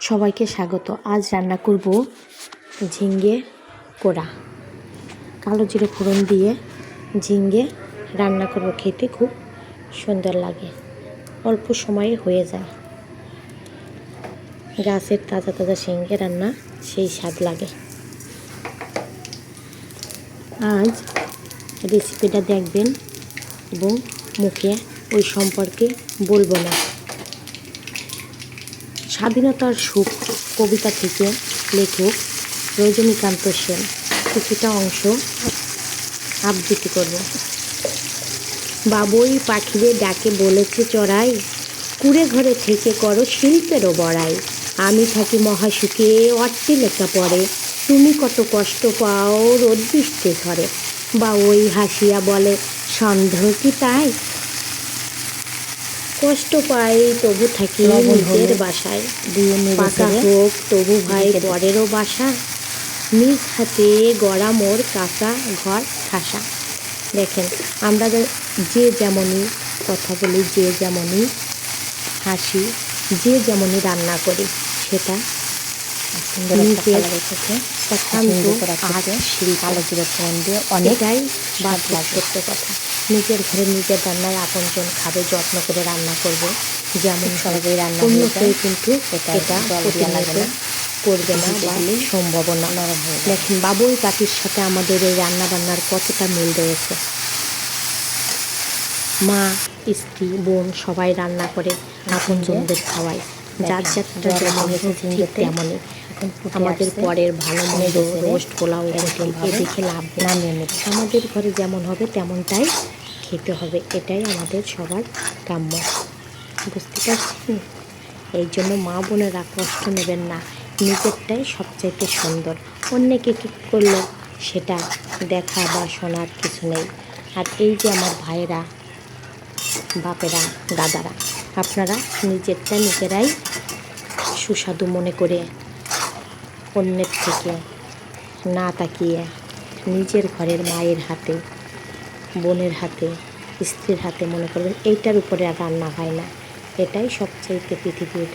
সবাইকে স্বাগত। আজ রান্না করব ঝিঙ্গে পোড়া। কালো জিরে ফোড়ন দিয়ে ঝিঙ্গে রান্না করব। খেতে খুব সুন্দর লাগে। অল্প সময়ে হয়ে যায়। গাছের তাজা তাজা ঝিঙ্গে রান্না সেই স্বাদ লাগে। আজ রেসিপিটা দেখবেন এবং মুখে ওই সম্পর্কে বলব না। স্বাধীনতার সুখ কবিতা থেকে লেখক রজনীকান্ত সেন। কিছুটা অংশ আবৃত্তি করব। বাবুই পাখিদের ডাকে বলেছে চড়াই, কুড়ে ঘরে থেকে করো শিল্পেরও বড়াই। আমি থাকি মহাসুখে, অট্টি লেখা পড়ে। তুমি কত কষ্ট পাও রোদ বৃষ্টি ঝরে বা ওই হাসিয়া বলে, সন্দেহ কি তাই? কষ্ট পাই তবু থাকি নিজের বাসায়। পাকা হোক তবু ভাই পরেরও বাসা। নিজ হাতে গড়া মোর কাঁচা ঘর ঠাসা। দেখেন আমরা যে- যেমনই কথা বলি যে যেমনই হাসি যে যেমনই রান্না করি সেটা নিজের একান্ত আর শিল্প। কালো জিরে ফোড়ন দিয়ে অনেক এটাই স্বাদ বাস্তব লাগে। সত্য কথা। নিজের ঘরে নিজের রান্নার আপনজন খাবে যত্ন করে রান্না করব। যেমন সহজেই রান্না অন্য কেউ কিন্তু এটা প্রতিনিয়ত করবে না বা দিলেই সম্ভব না। নরম হয়ে যায়। দেখেন বাবুই পাখির সাথে আমাদের এই রান্না বান্নার কতটা মিল রয়েছে। মা স্ত্রী বোন সবাই রান্না করে আপনজনদের খাওয়ায়। যার যাত্রা যেমন ঠিক তেমনই। আমাদের পরের ভালো মন্দ রোস্ট পোলাও এরকমভাবে এদিকে লাভ নেই। আমাদের ঘরে যেমন হবে তেমনটাই খেতে হবে, এটাই আমাদের সবার কাম্য। বুঝতে পারছেন? এই জন্য মা বোনেরা কষ্ট নেবেন না, নিজেরটাই সবচাইতে সুন্দর। অন্যকে কী করল সেটা দেখা বা শোনার কিছু নেই। আর এই যে আমার ভাইয়েরা, বাপেরা, দাদারা, আপনারা নিজেরটা নিজেরাই সুস্বাদু মনে করে অন্যের থেকে না তাকিয়ে নিজের ঘরের মায়ের হাতে বোনের হাতে, স্ত্রীর হাতে মনে করবেন এইটার উপরে আর রান্না হয় না। এটাই সবচাইতে পৃথিবীর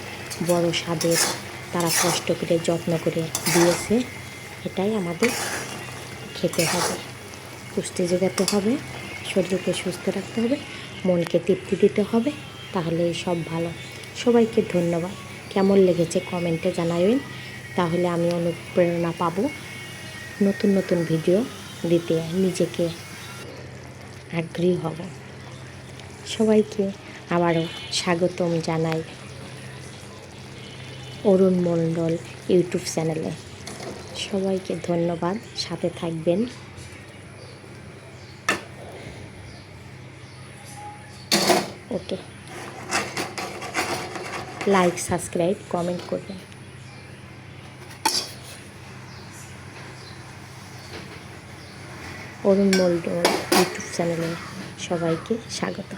বড় স্বাদের। তারা কষ্ট করে, যত্ন করে দিয়েছে। এটাই আমাদের খেতে হবে। পুষ্টি যোগাতে হবে, শরীরকে সুস্থ রাখতে হবে, মনকে তৃপ্তি দিতে হবে, তাহলেই সব ভালো। সবাইকে ধন্যবাদ। কেমন লেগেছে কমেন্টে জানাবেন। তাহলে আমি অনুপ্রেরণা পাবো। নতুন নতুন ভিডিও দিতে, নিজেকে আগ্রহী হব। সবাইকে আবারও স্বাগতম জানাই অরুণ মণ্ডল ইউটিউব চ্যানেলে। সবাইকে ধন্যবাদ। সাথে থাকবেন। ওকে। লাইক, সাবস্ক্রাইব, কমেন্ট করবেন। অরুণ মণ্ডল ইউটিউব চ্যানেলে সবাইকে স্বাগত।